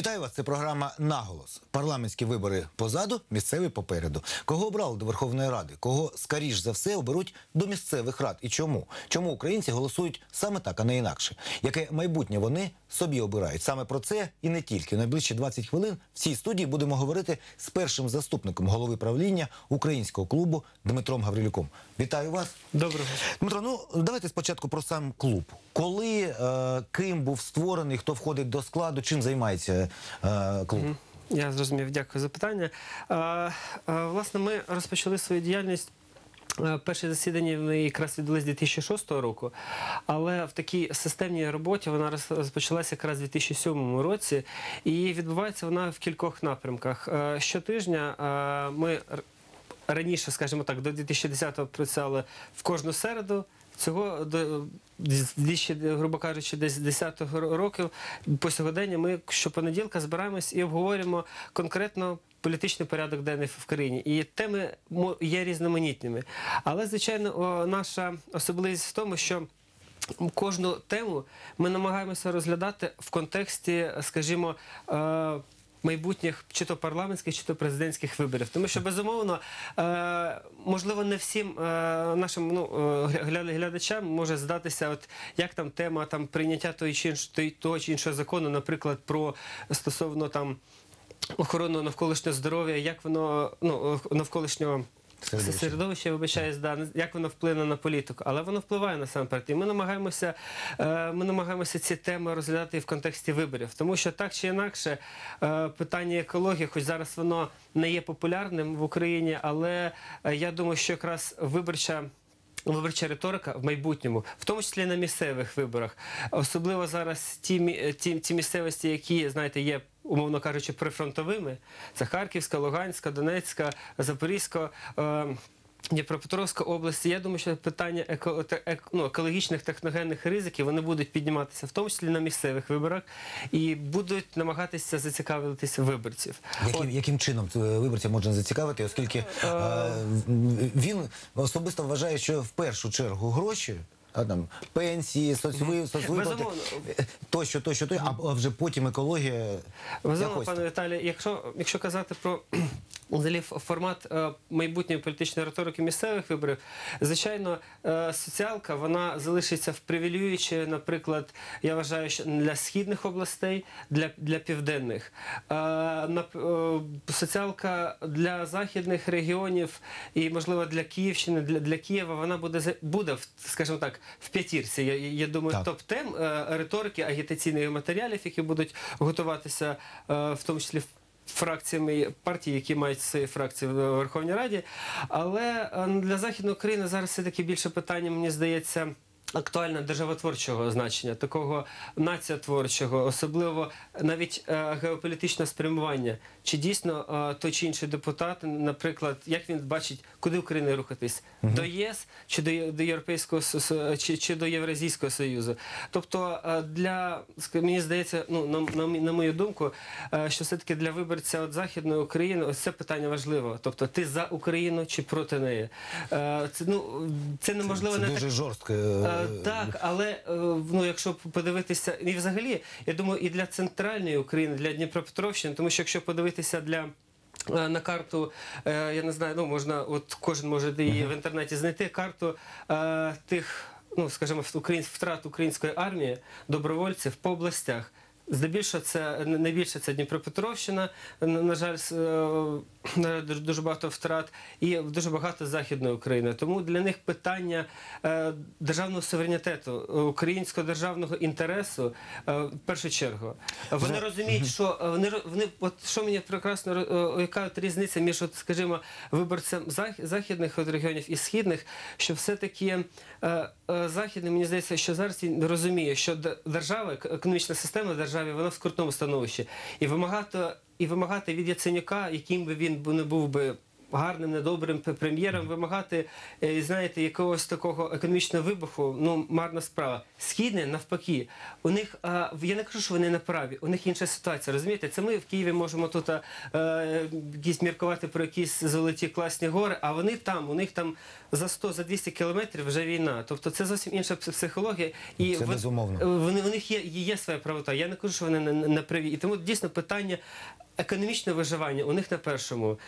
Вітаю вас. Це програма Наголос. Парламентські вибори позаду, місцеві попереду. Кого обрали до Верховної Ради? Кого скоріш за все оберуть до місцевих рад? І чому? Чому українці голосують саме так, а не інакше? Яке майбутнє вони собі обирають? Саме про це і не тільки. Найближчі 20 хвилин в цій студії будемо говорити з першим заступником голови правління українського клубу Дмитром Гаврилюком. Вітаю вас. Доброго. Дмитро, ну давайте спочатку про сам клуб. Коли е, ким був створений, хто входить до складу, чим займається клуб? Я зрозумів, дякую за питання. А, а, власне, ми розпочали свою діяльність. е, Перші засідання вони якраз відбулись 2006 року, але в такій системній роботі вона роз- розпочалася якраз у 2007 році, і відбувається вона в кількох напрямках. Е, Щотижня е, ми раніше, скажімо так, до 2010-го працювали в кожну середу. Цього 2000, грубо кажучи, десь з 10-го років по сьогодення ми щопонеділка збираємось і обговорюємо конкретно політичний порядок денний в країні. І теми є різноманітними. Але, звичайно, наша особливість в тому, що кожну тему ми намагаємося розглядати в контексті, скажімо, е, майбутніх чи то парламентських, чи то президентських виборів. Тому що, безумовно, е, можливо, не всім е, нашим ну, е, глядачам може здатися, от як там тема там, прийняття того чи іншого, того чи іншого закону, наприклад, про стосовно там. Охорону навколишнього здоров'я, як воно ну навколишнього Середовище. середовище, я вибачаюсь, да, як воно вплине на політику, але воно впливає насамперед. І ми намагаємося, е, ми намагаємося ці теми розглядати і в контексті виборів, тому що так чи інакше е, питання екології, хоч зараз воно не є популярним в Україні, але е, я думаю, що якраз виборча. Виборча риторика в майбутньому, в тому числі на місцевих виборах, особливо зараз ті, ті, ті місцевості, які знаєте, є, умовно кажучи, прифронтовими, це Харківська, Луганська, Донецька, Запорізька. Е, Дніпропетровська області, я думаю, що питання еко, ну, екологічних техногенних ризиків вони будуть підніматися, в тому числі на місцевих виборах, і будуть намагатися зацікавитися виборців. Яким, яким чином е, виборця можна зацікавити, оскільки е, він особисто вважає, що в першу чергу гроші. А там пенсії, соцвиплати, соцвиплати, тощо, тощо, тощо, а вже потім екологія. Безумовно, пане. Віталій, якщо, якщо казати про взагалі формат е, майбутньої політичної риторики місцевих виборів, звичайно, е, соціалка вона залишиться впривілюючи, наприклад, я вважаю, що для східних областей, для, для південних. Е, соціалка для західних регіонів і, можливо, для Київщини, для, для Києва, вона буде, буде, в- скажімо так, в п'ятірці. Я, я думаю, Так. топ тем риторики, агітаційних матеріалів, які будуть готуватися, в тому числі фракціями партій, які мають свої фракції в Верховній Раді. Але е, для Західної України зараз все-таки більше питання, мені здається. Актуально державотворчого значення, такого націотворчого, особливо навіть е, геополітичного спрямування. Чи дійсно е, той чи інший депутат, наприклад, як він бачить, куди Україна рухатись? До ЄС чи до, до Європейського чи, чи до Євразійського Союзу? Тобто е, для мені здається, ну на, на, на мою думку, е, що все-таки для виборця от Західної України ось це питання важливо. Тобто, ти за Україну чи проти неї? Е, Це ну це неможливо Це не так. дуже жорстко. Е, Так, але е, ну, якщо подивитися, і взагалі, я думаю, і для центральної України, для Дніпропетровщини, тому що якщо подивитися для. е, На карту, я не знаю, ну можна, от кожен може її в інтернеті знайти карту е, тих, ну скажімо, втрат української армії, добровольців по областях. Здебільшого це найбільше це Дніпропетровщина, на, жаль, дуже- дуже багато втрат, і дуже багато західної України. Тому для них питання е, державного суверенітету, е, українського державного інтересу е, в першу чергу. Вони розуміють, що е, вони вони, от що мені прекрасно е, яка от різниця між, от, скажімо, виборцем зах- західних регіонів і східних, що все-таки е, е, західний, мені здається, що зараз він розуміє, що держава, економічна система в державі, вона в скрутному становищі. І вимагати, і вимагати від Яценюка, яким би він не був би гарним, недобрим прем'єром вимагати, е, знаєте, якогось такого економічного вибуху, ну марна справа. Східне навпаки, у них я не кажу, що вони не праві, у них інша ситуація. Розумієте, це ми в Києві можемо тут е, якісь міркувати про якісь золоті класні гори, а вони там, у них там за 100 за 200 кілометрів вже війна. Тобто це зовсім інша психологія. І Це безумовно. вони у них є, є своя правота. Я не кажу, що вони не праві. І тому дійсно питання. Економічне виживання у них на першому,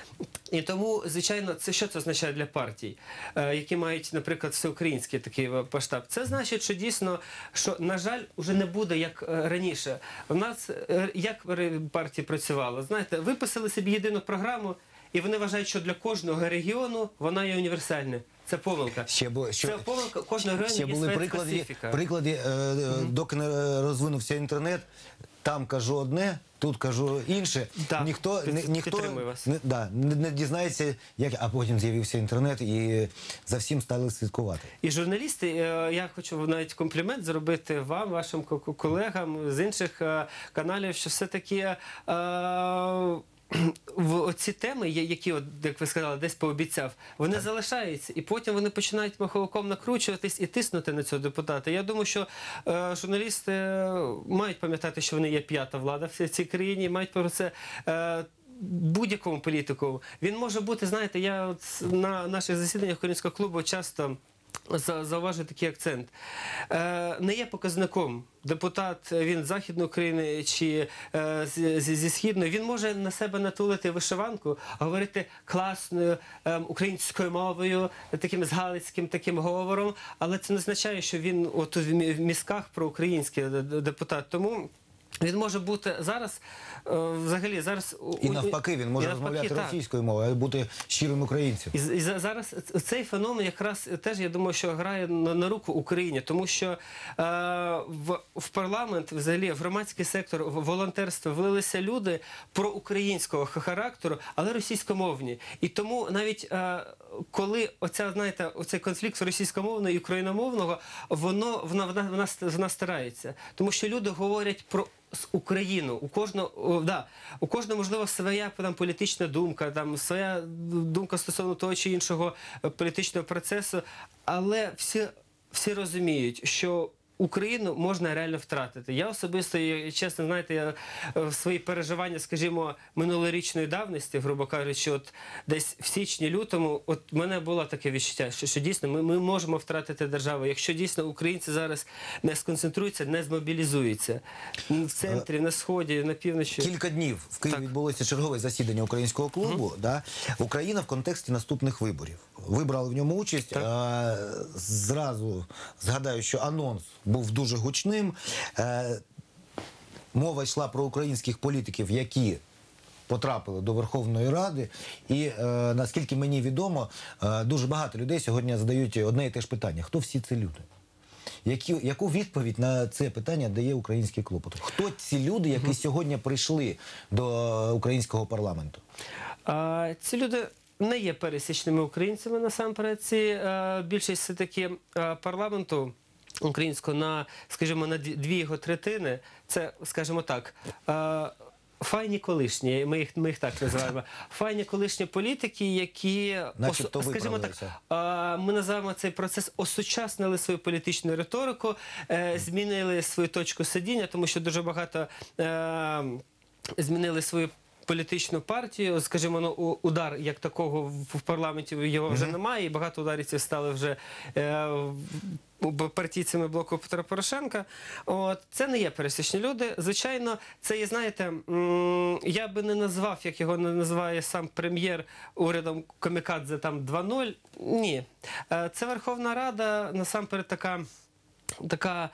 і тому, звичайно, це що це означає для партій, е, які мають, наприклад, всеукраїнський такий масштаб. Це значить, що дійсно, що на жаль, вже не буде як е, раніше. У нас е, як партії працювали? Знаєте, виписали собі єдину програму, і вони вважають, що для кожного регіону вона є універсальна. Це помилка. Ще, бу- що, Це помилка кожного регіону ще є були своя приклади, специфіка. приклади е, е, доки не розвинувся інтернет. Там кажу одне, тут кажу інше. Так, ніхто під- ні- ніхто підтримую вас. не, да, не, не дізнається, як а потім з'явився інтернет і за всім стали слідкувати. І журналісти, е, я хочу навіть комплімент зробити вам, вашим ко- ко- колегам з інших е, каналів, що все-таки. е, оці теми, які, от, як ви сказали, десь пообіцяв, вони залишаються, і потім вони починають маховиком накручуватись і тиснути на цього депутата. Я думаю, що е, журналісти е, мають пам'ятати, що вони є п'ята влада в цій країні, і мають про це. Е, Будь-якому політику він може бути, знаєте, я от на наших засіданнях українського клубу часто за- такий акцент. Е, не є показником. Депутат е, він з Західної України чи е, зі, Східної, він може на себе натулити вишиванку, говорити класною е, українською мовою, таким з галицьким таким говором, але це не означає, що він от в мізках проукраїнський депутат. Тому він може бути зараз, е, взагалі, зараз І навпаки, він може навпаки, розмовляти так. російською мовою, а бути щирим українцем. І, і за- зараз цей феномен якраз теж я думаю, що грає на, на руку Україні, тому що е, в, в парламент, взагалі, в громадський сектор, в волонтерство влилися люди проукраїнського характеру, але російськомовні. І тому навіть е, коли оця, знаєте, оцей конфлікт російськомовного і україномовного, воно вона, вона, вона, ст- вона старається, тому що люди говорять про з Україну. У кожного да, у кожного можливо своя там політична думка, там своя думка стосовно того чи іншого е, політичного процесу, але всі, всі розуміють, що. Україну можна реально втратити. Я особисто, чесно, знаєте, я е, в свої переживання, скажімо, минулорічної давності, грубо кажучи, от десь в січні-лютому, от мене було таке відчуття, що, що дійсно ми, ми можемо втратити державу, якщо дійсно українці зараз не сконцентруються, не змобілізуються в центрі, на сході, на півночі. Кілька днів в Києві Так. відбулося чергове засідання українського клубу. Да? Україна в контексті наступних виборів. Ви брали в ньому участь. А, зразу згадаю, що анонс був дуже гучним. Е, мова йшла про українських політиків, які. Потрапили до Верховної Ради, і е, наскільки мені відомо, е, дуже багато людей сьогодні задають одне і те ж питання: хто всі ці люди? Які, яку відповідь на це питання дає український клуб? Хто ці люди, які сьогодні прийшли до українського парламенту? А, ці люди не є пересічними українцями насамперед. Ці е, більшість все таки е, парламенту. Українського на, скажімо, на дві його третини, це, скажімо так, е, файні колишні, ми їх, ми їх так називаємо. Файні колишні політики, які ос- скажімо так, а, ми називаємо цей процес осучаснили свою політичну риторику, е, змінили свою точку сидіння, тому що дуже багато е, змінили свою. Політичну партію, скажімо, ну, удар як такого в в парламенті його вже немає, і багато ударівців стали вже е, партійцями блоку Петра Порошенка. От це не є пересічні люди. Звичайно, це є, знаєте, я би не назвав, як його не називає сам прем'єр урядом Комікадзе там 2.0. Ні. Е, Це Верховна Рада насамперед така, така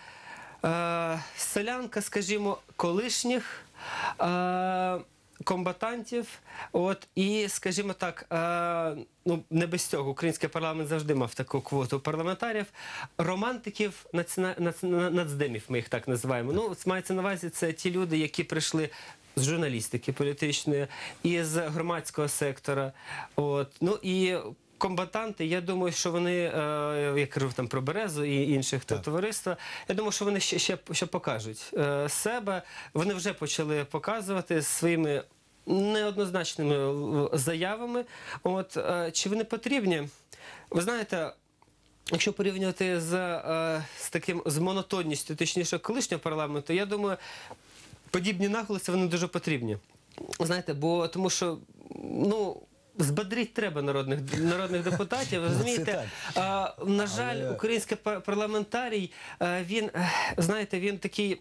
е, селянка, скажімо, колишніх. Е, Комбатантів, от і скажімо так, е, ну не без цього український парламент завжди мав таку квоту парламентарів, романтиків націна, нац, нацдемів, ми їх так називаємо. Ну, мається на увазі, це ті люди, які прийшли з журналістики політичної і з громадського сектора. От ну і комбатанти, я думаю, що вони, е, я кажу там про Березу і інших Так. товариства, я думаю, що вони ще, ще, ще покажуть е, себе. Вони вже почали показувати своїми неоднозначними заявами. От е, чи вони потрібні? Ви знаєте. Якщо порівнювати з, з таким з монотонністю, точніше, колишнього парламенту, я думаю, подібні наголоси вони дуже потрібні. Знаєте, бо тому що ну. Збадрить треба народних народних депутатів. Ну, Розумієте, а, на жаль, Але- український парламентарій, е, він е, знаєте, він такий.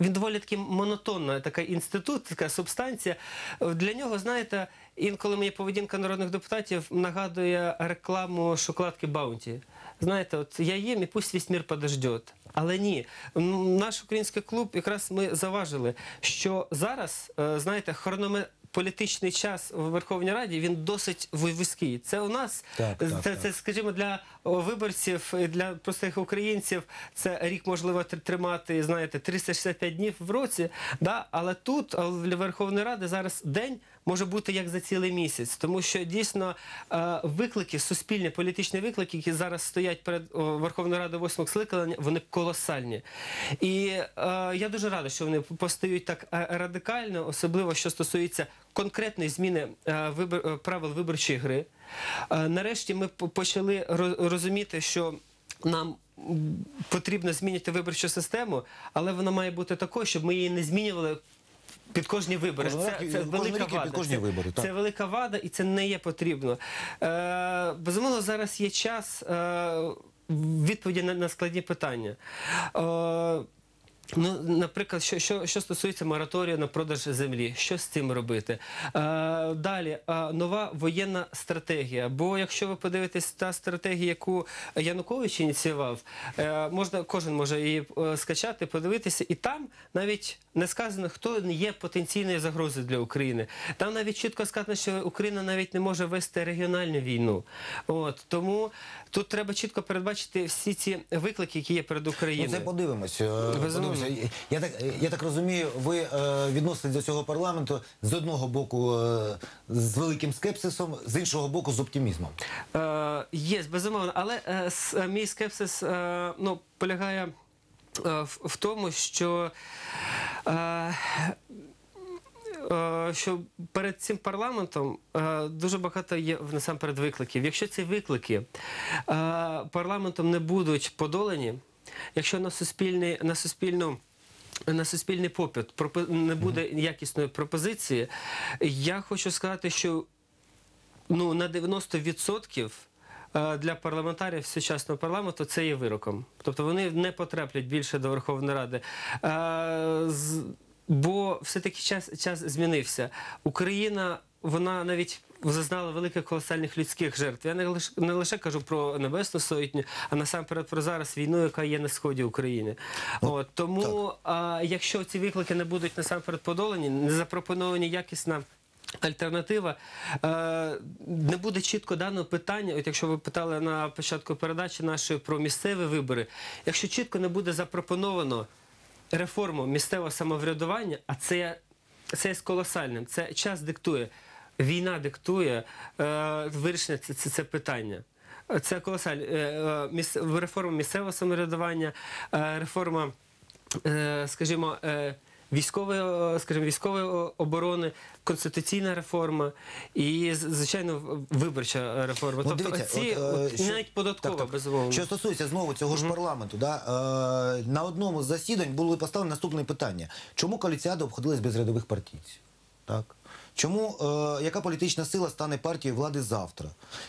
Він доволі таки монотонна така інститут, така субстанція. Для нього, знаєте, інколи мені поведінка народних депутатів нагадує рекламу шоколадки Баунті. Знаєте, от я їм і пусть весь мір подождет. Але ні, наш український клуб якраз ми заважили, що зараз, е, знаєте, хрономе. Політичний час в Верховній Раді він досить вузький. Це у нас Так, так, це, так. це, скажімо, для виборців, для простих українців. Це рік можливо тр- тримати, знаєте, 365 днів в році. Да? Але тут для Верховної Ради зараз день може бути як за цілий місяць, тому що дійсно е, виклики, суспільні політичні виклики, які зараз стоять перед Верховною Радою восьмого скликання, вони колосальні. І е, я дуже радий, що вони постають так е, радикально, особливо що стосується конкретної зміни правил виборчої гри. Нарешті ми почали розуміти, що нам потрібно змінити виборчу систему, але вона має бути такою, щоб ми її не змінювали. Під кожні вибори. Кожен Це, рік- це кожен велика рік і під вада. кожні це, вибори, так. це велика вада, і це не є потрібно. Е, безумовно, зараз є час е, відповіді на, на складні питання. Е, Ну, наприклад, що, що, що стосується мораторію на продаж землі, що з цим робити? Е, далі е, нова воєнна стратегія. Бо якщо ви подивитесь та стратегія, яку Янукович ініціював, е, можна кожен може її е, скачати, подивитися, і там навіть не сказано, хто є потенційною загрозою для України. Там навіть чітко сказано, що Україна навіть не може вести регіональну війну. От тому тут треба чітко передбачити всі ці виклики, які є перед Україною. Ну, це подивимось. Е, подивимося. Я так, я так розумію, ви е, відноситесь до цього парламенту з одного боку е, з великим скепсисом, з іншого боку з оптимізмом. Е, є, безумовно, але е, мій скепсис е, ну, полягає в, в тому, що. Е, е, що перед цим парламентом е, дуже багато є насамперед викликів. Якщо ці виклики парламентом не будуть подолані, якщо на суспільний на суспільну. На суспільний попит не буде якісної пропозиції. Я хочу сказати, що ну, на 90% е, для парламентарів сучасного парламенту це є вироком. Тобто вони не потраплять більше до Верховної Ради. Е, Бо все-таки час, час змінився. Україна, вона навіть зазнала великих колосальних людських жертв. Я не лише, не лише кажу про Небесну Сотню, а насамперед про зараз війну, яка є на сході України. От, тому, а, якщо ці виклики не будуть насамперед подолані, не запропоновані якісна альтернатива. Е, не буде чітко даного питання. От якщо ви питали на початку передачі нашої про місцеві вибори, якщо чітко не буде запропоновано реформу місцевого самоврядування, а це, це є колосальним, це час диктує, війна диктує е, вирішення це, це, це питання. Це колосальне. Е, е, реформа місцевого самоврядування, реформа, скажімо, військової, е, скажімо, військової оборони, конституційна реформа і, звичайно, виборча реформа. Тобто дивіться, ці, от, е, от, що- навіть податкова, Так, так. безумовно. Що стосується знову цього ж парламенту, да, е, на одному з засідань було поставлені наступне питання: чому коаліціади обходились без рядових партійців? Так? Чому е, яка політична сила стане партією влади завтра?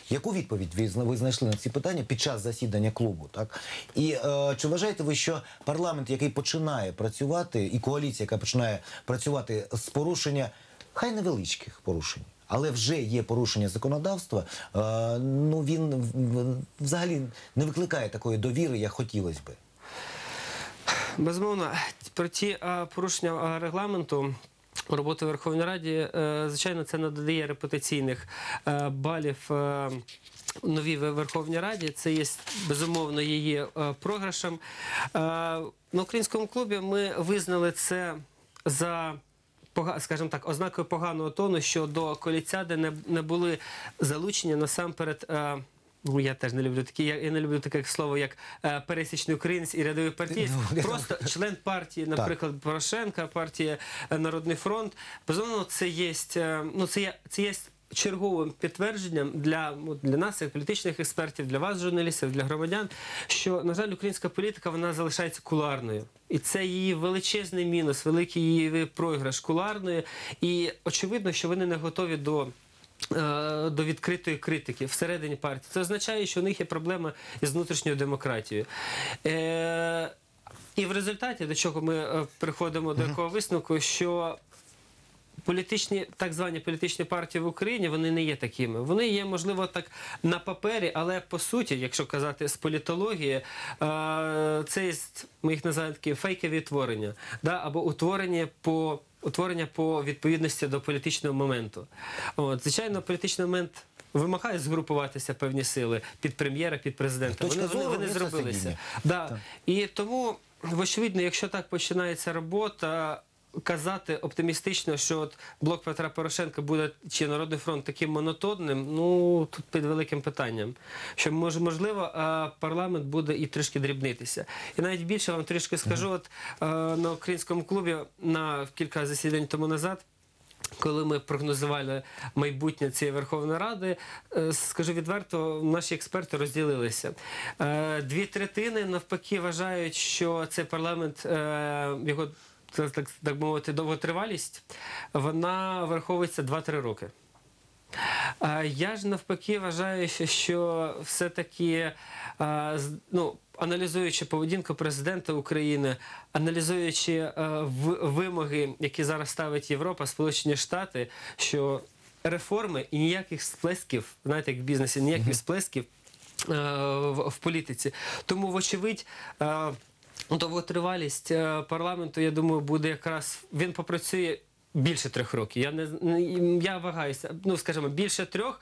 Яку відповідь ви, ви знайшли на ці питання під час засідання клубу? Так і е, чи вважаєте ви, що парламент, який починає працювати, і коаліція, яка починає працювати з порушення, хай невеличких порушень, але вже є порушення законодавства, е, ну він взагалі не викликає такої довіри, як хотілося би. Безумовно, про ті е, порушення е, регламенту. Роботи Верховної Раді, е, звичайно, це надає репутаційних е, балів е, новій Верховній Раді. Це є безумовно її програшем. На українському клубі ми визнали це за скажімо так, ознакою поганого тону, що до коаліціади не, не були залучені насамперед. Ну, я теж не люблю такі. Я, не люблю таке слово, як е, пересічний українець і рядовий партієць. Ну, Просто член партії, наприклад, Порошенка, партія е, Народний фронт. Безумовно, це є, е, ну, це є, це є черговим підтвердженням для, для нас, як політичних експертів, для вас, журналістів, для громадян, що, на жаль, українська політика вона залишається кулуарною. І це її величезний мінус, великий її програш кулуарної. І очевидно, що вони не готові до. Е, До відкритої критики всередині партії. Це означає, що у них є проблема із внутрішньою демократією. Е, і в результаті до чого ми е, приходимо до якого висновку, що політичні, так звані політичні партії в Україні, вони не є такими. Вони є, можливо, так на папері, але по суті, якщо казати з політології, це є, ми їх називаємо такі фейкові утворення, да? або утворення по. Утворення по відповідності до політичного моменту. От, звичайно, політичний момент вимагає згрупуватися певні сили під прем'єра, під президента. Вони, вони, вони зробилися. Да. І тому, очевидно, якщо так починається робота, казати оптимістично, що от блок Петра Порошенка буде чи Народний фронт таким монотонним, ну тут під великим питанням. Що може, можливо, а, парламент буде і трішки дрібнитися. І навіть більше вам трішки скажу, от на українському клубі на кілька засідань тому назад. Коли ми прогнозували майбутнє цієї Верховної Ради, е, скажу відверто, наші експерти розділилися. Е, Дві третини навпаки вважають, що цей парламент е, його так, так, так мовити, довготривалість, вона враховується 2-3 роки. Я ж навпаки вважаю, що- все-таки, ну, аналізуючи поведінку президента України, аналізуючи вимоги, які зараз ставить Європа, Сполучені Штати, що реформи і ніяких сплесків, знаєте, як в бізнесі, ніяких сплесків в політиці. Тому, вочевидь, довготривалість е, парламенту, я думаю, буде якраз він попрацює більше трьох років. Я не я вагаюся, ну скажімо, більше трьох.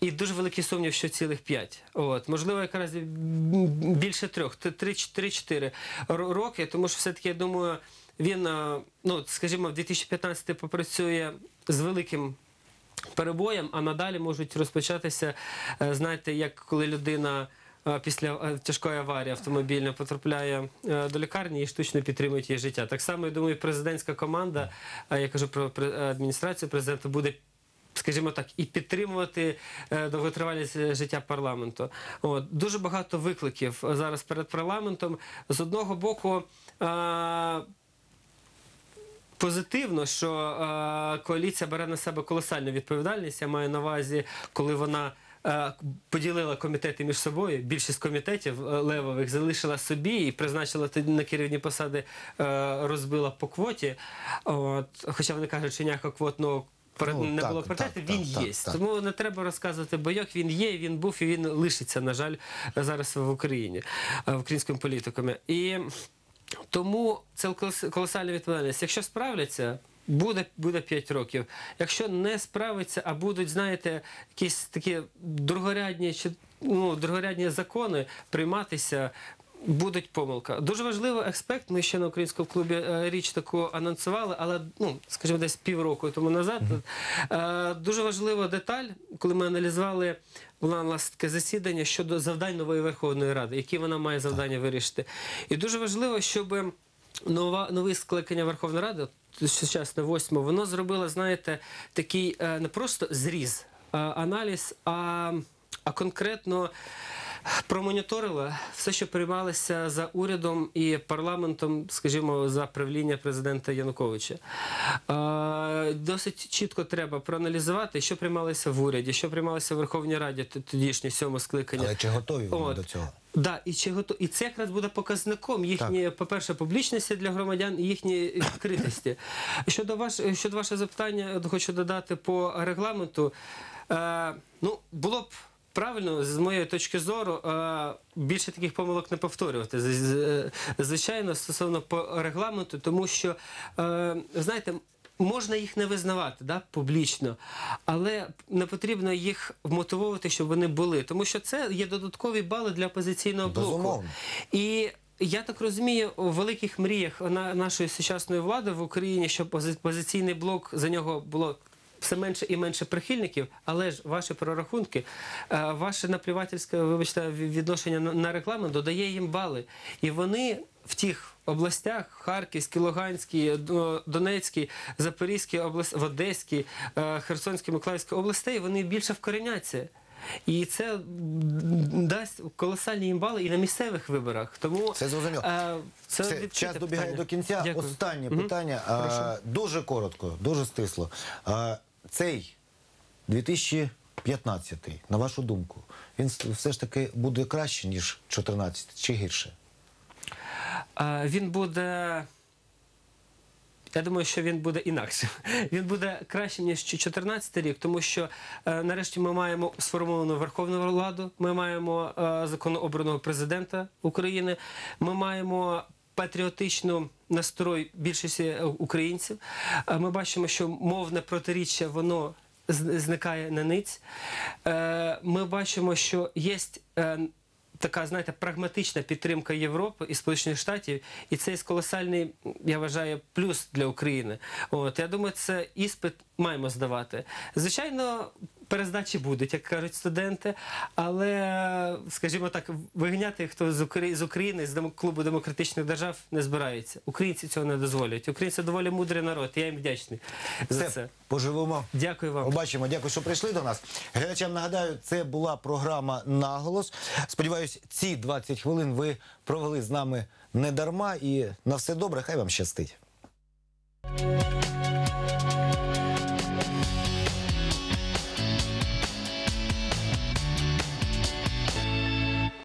І дуже великий сумнів, що цілих п'ять. От можливо, якраз більше трьох, три-чотири ро- роки. Тому що все-таки я думаю, він, е, ну скажімо, в 2015 попрацює з великим перебоєм, а надалі можуть розпочатися, е, знаєте, як коли людина. Е, Після е, тяжкої аварії автомобільної потрапляє е, до лікарні і штучно підтримують її життя. Так само я думаю, президентська команда, я кажу про адміністрацію президента, буде скажімо так, і підтримувати довготривалість життя парламенту. От дуже багато викликів зараз перед парламентом. З одного боку. е, Позитивно, що е, коаліція бере на себе колосальну відповідальність. Я маю на увазі, коли вона поділила комітети між собою. Більшість комітетів е, левових залишила собі і призначила тоді на керівні посади, е, розбила по квоті. От, хоча вони кажуть, що ніякого квотного Ну, не так, було так, він так, є. так. Тому не треба розказувати бойок. Він є, він був і він лишиться, на жаль, зараз в Україні, е, в українському політикумі. І тому це колос- колосальна відповідальність. Якщо справляться. Буде, буде 5 років. Якщо не справиться, а будуть, знаєте, якісь такі другорядні, чи, ну, другорядні закони прийматися, будуть помилка. Дуже важливий аспект. Ми ще на українському клубі е, річ таку анонсували, але ну, скажімо, десь півроку тому назад. Е, Дуже важлива деталь, коли ми аналізували була у нас таке засідання щодо завдань нової Верховної Ради, які вона має завдання вирішити. І дуже важливо, щоб нова нове скликання Верховної Ради, сучасне восьме, воно зробило, знаєте, такий е, не просто зріз, аналіз, а, а конкретно. Промоніторила все, що приймалося за урядом і парламентом, скажімо, за правління президента Януковича. Е, Досить чітко треба проаналізувати, що приймалося в уряді, що приймалося в Верховній Раді т- тодішнє сьоме скликання. Але чи готові вони От. до цього? Да, і чи гото... і це якраз буде показником їхньої, по-перше, публічності для громадян і їхньої відкритості. Щодо ваш щодо вашого запитання, хочу додати по регламенту. Е, ну, було б. Правильно, з моєї точки зору, е, більше таких помилок не повторювати. Звичайно, стосовно по регламенту, тому що, е, знаєте, можна їх не визнавати да, публічно, але не потрібно їх вмотивовувати, щоб вони були. Тому що це є додаткові бали для опозиційного блоку. Безумовно. І я так розумію, у великих мріях нашої сучасної влади в Україні, щоб пози- опозиційний блок за нього було все менше і менше прихильників, але ж ваші прорахунки, е, ваше наплівательське, вибачте, відношення на- рекламу додає їм бали. І вони в тих областях Харківській, Луганській, Донецькій, Запорізькій області, в Одеській, е, Херсонській, Миколаївській областей, вони більше вкореняться. І це дасть колосальні їм бали і на місцевих виборах. Тому Це зрозуміло. е, це Все, час добігає питання. до кінця. Дякую. Останнє Мгм. питання. А, дуже коротко, дуже стисло. А, цей 2015, на вашу думку, він все ж таки буде краще, ніж 14 чи гірше? Він буде. Я думаю, що він буде інакшим. Він буде кращим, ніж 2014 рік, тому що е, нарешті ми маємо сформовану Верховну Владу, ми маємо е, законно обраного президента України, ми маємо патріотичну настрой більшості е, українців. Е, Ми бачимо, що мовне протиріччя воно зникає на ниць. Е, Ми бачимо, що є така, знаєте, прагматична підтримка Європи і Сполучених Штатів, і це є колосальний, я вважаю, плюс для України. От я думаю, це іспит маємо здавати. Звичайно. Перездачі будуть, як кажуть студенти, але, скажімо так, вигняти хто з Украї- з України, з клубу демократичних держав не збирається. Українці цього не дозволять. Українці доволі мудрий народ. Я їм вдячний за Все, це. поживемо. Дякую вам. Побачимо. Дякую, що прийшли до нас. Глядачам нагадаю, це була програма Наголос. Сподіваюсь, ці 20 хвилин ви провели з нами не дарма. І на все добре, хай вам щастить.